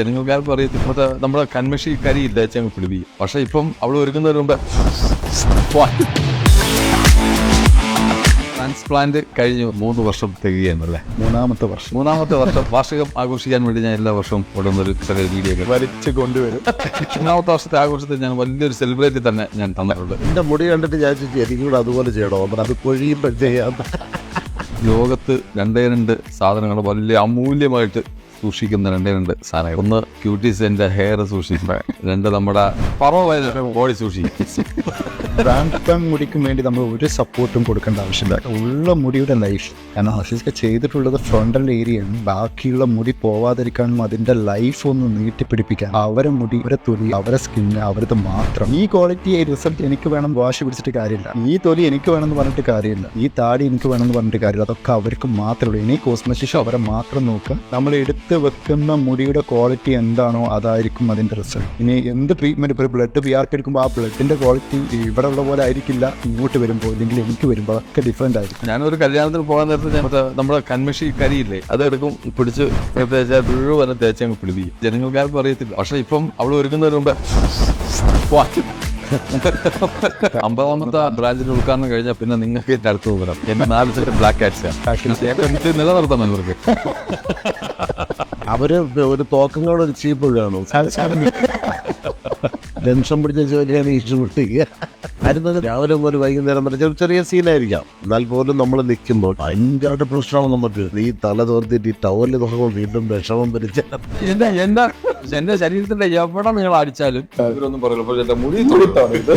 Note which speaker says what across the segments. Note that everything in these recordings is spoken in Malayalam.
Speaker 1: ജനങ്ങൾക്കാർക്കും പറയും ഇപ്പോഴത്തെ നമ്മുടെ കൺമഷി കരി തേച്ചങ്ങ് പിടിപ്പിക്കും. പക്ഷെ ഇപ്പം അവൾ ഒരുക്കുന്നതിന് മുമ്പ് ട്രാൻസ്പ്ലാന്റ് കഴിഞ്ഞു മൂന്ന് വർഷം തികയാണല്ലേ
Speaker 2: മൂന്നാമത്തെ വർഷം.
Speaker 1: മൂന്നാമത്തെ വർഷം വാർഷികം ആഘോഷിക്കാൻ വേണ്ടി ഞാൻ എല്ലാ വർഷവും കൊണ്ടുവന്നൊരു ചെറിയ വീഡിയോ
Speaker 2: വലിച്ച് കൊണ്ടുവരും.
Speaker 1: മൂന്നാമത്തെ വർഷത്തെ ആഘോഷത്തിൽ ഞാൻ വലിയൊരു സെലിബ്രേറ്റ് തന്നെ ഞാൻ തന്നിട്ടുണ്ട്.
Speaker 3: എന്റെ മുടി കണ്ടിട്ട് ഞാൻ ചേച്ചി എനിക്കും കൂടെ അതുപോലെ ചെയ്യണോ? അത് കൊഴിയുമ്പോൾ ചെയ്യാം?
Speaker 1: ലോകത്ത് രണ്ടേ രണ്ട് സാധനങ്ങൾ വലിയ അമൂല്യമായിട്ട് സൂക്ഷിക്കുന്ന രണ്ടേ രണ്ട് സാധനങ്ങൾ. ഒന്ന് ക്യൂട്ടീസ് എന്റെ ഹെയർ സൂക്ഷിക്കും. രണ്ട് നമ്മുടെ പറവ ബോഡി സൂക്ഷിക്കും.
Speaker 2: ട്രാൻസ്പ്ലാന്റ് മുടിക്കും വേണ്ടി നമ്മൾ ഒരു സപ്പോർട്ടും കൊടുക്കേണ്ട ആവശ്യമില്ല. ഉള്ള മുടിയുടെ ലൈഫ് കാരണം ഹസീസ്ക ചെയ്തിട്ടുള്ളത് ഫ്രണ്ടൽ ഏരിയയാണ് ബാക്കിയുള്ള മുടി പോവാതിരിക്കാനും അതിന്റെ ലൈഫ് ഒന്ന് നീട്ടിപ്പിടിപ്പിക്കാൻ. അവരെ മുടി അവരെ തൊലി അവരെ സ്കിന്ന് അവരത് മാത്രം. ഈ ക്വാളിറ്റി റിസൾട്ട് എനിക്ക് വേണം വാശി പിടിച്ചിട്ട് കാര്യമില്ല. ഈ തൊലി എനിക്ക് വേണമെന്ന് പറഞ്ഞിട്ട് കാര്യമില്ല. ഈ താടി എനിക്ക് വേണമെന്ന് പറഞ്ഞിട്ട് കാര്യമില്ല. അതൊക്കെ അവർക്ക് മാത്രമേ ഉള്ളൂ. ഇനി കോസ്മെറ്റിക്സ് അവരെ മാത്രം നോക്കുക. നമ്മൾ എടുത്ത് വെക്കുന്ന മുടിയുടെ ക്വാളിറ്റി എന്താണോ അതായിരിക്കും അതിന്റെ റിസൾട്ട് ഇനി എന്ത് ട്രീറ്റ്മെന്റ് ഇപ്പോൾ ബ്ലഡ് പി ആർക്ക് എടുക്കുമ്പോൾ ആ ബ്ലഡിന്റെ ക്വാളിറ്റി ഇവിടെ ഉള്ള പോലെ ആയിരിക്കില്ല ഇങ്ങോട്ട് വരുമ്പോൾ അല്ലെങ്കിൽ എനിക്ക് വരുമ്പോൾ അതൊക്കെ ഡിഫറെന്റ് ആയിരിക്കും.
Speaker 1: ഞാനൊരു കല്യാണത്തിന് പോകാൻ നേരത്തെ ഞാൻ നമ്മുടെ കൺമഷി കരിയില്ലേ അതെടുക്കും പിടിച്ച് തേച്ചാൽ മുഴുവൻ തേച്ചങ്ങ് പിടി ജനങ്ങൾക്കാർക്കും അറിയത്തില്ല. പക്ഷെ ഇപ്പം അവൾ ഒരുക്കുന്നതിന് മുമ്പ് അമ്പതാമത്തെ ബ്രാഞ്ചിന്റെ ഉദ്ഘാടനം കഴിഞ്ഞാൽ പിന്നെ നിങ്ങൾക്ക് എന്റെ അടുത്ത് വരാം എന്നെ നാല് സെറ്റ് ബ്ലാക്ക് ആറ്റ്സ് നിലനിർത്താം ഇവർക്ക്.
Speaker 3: അവർ ഒരു തോക്കങ്ങളോട് ഒരു ചീപ്പ് കാണും ടെൻഷൻ പിടിച്ച ജോലിയാണ് ഇഷ്ടപ്പെട്ടിരിക്കുക അരുന്നത് രാവിലെ മുതൽ വൈകുന്നേരം വരെ ചെറിയ ചെറിയ സീനായിരിക്കാം. എന്നാൽ പോലും നമ്മൾ നിൽക്കുമ്പോൾ ഭയങ്കരമായിട്ട് പ്രശ്നമാണ് നമുക്ക്. ഈ തല തോർത്തിട്ട് ഈ ടവലിൽ നോക്കുമ്പോൾ വീണ്ടും വിഷമം വരിച്ച
Speaker 1: എന്റെ എന്റെ എന്റെ ശരീരത്തിന്റെ എവിടെ നിങ്ങൾ അടിച്ചാലും? ഇവരൊന്നും പറയില്ല മുടി തൊടുത്താണ് ഇത്.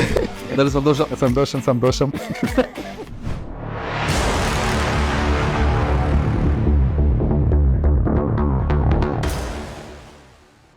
Speaker 1: എന്തായാലും സന്തോഷം.
Speaker 2: സന്തോഷം സന്തോഷം.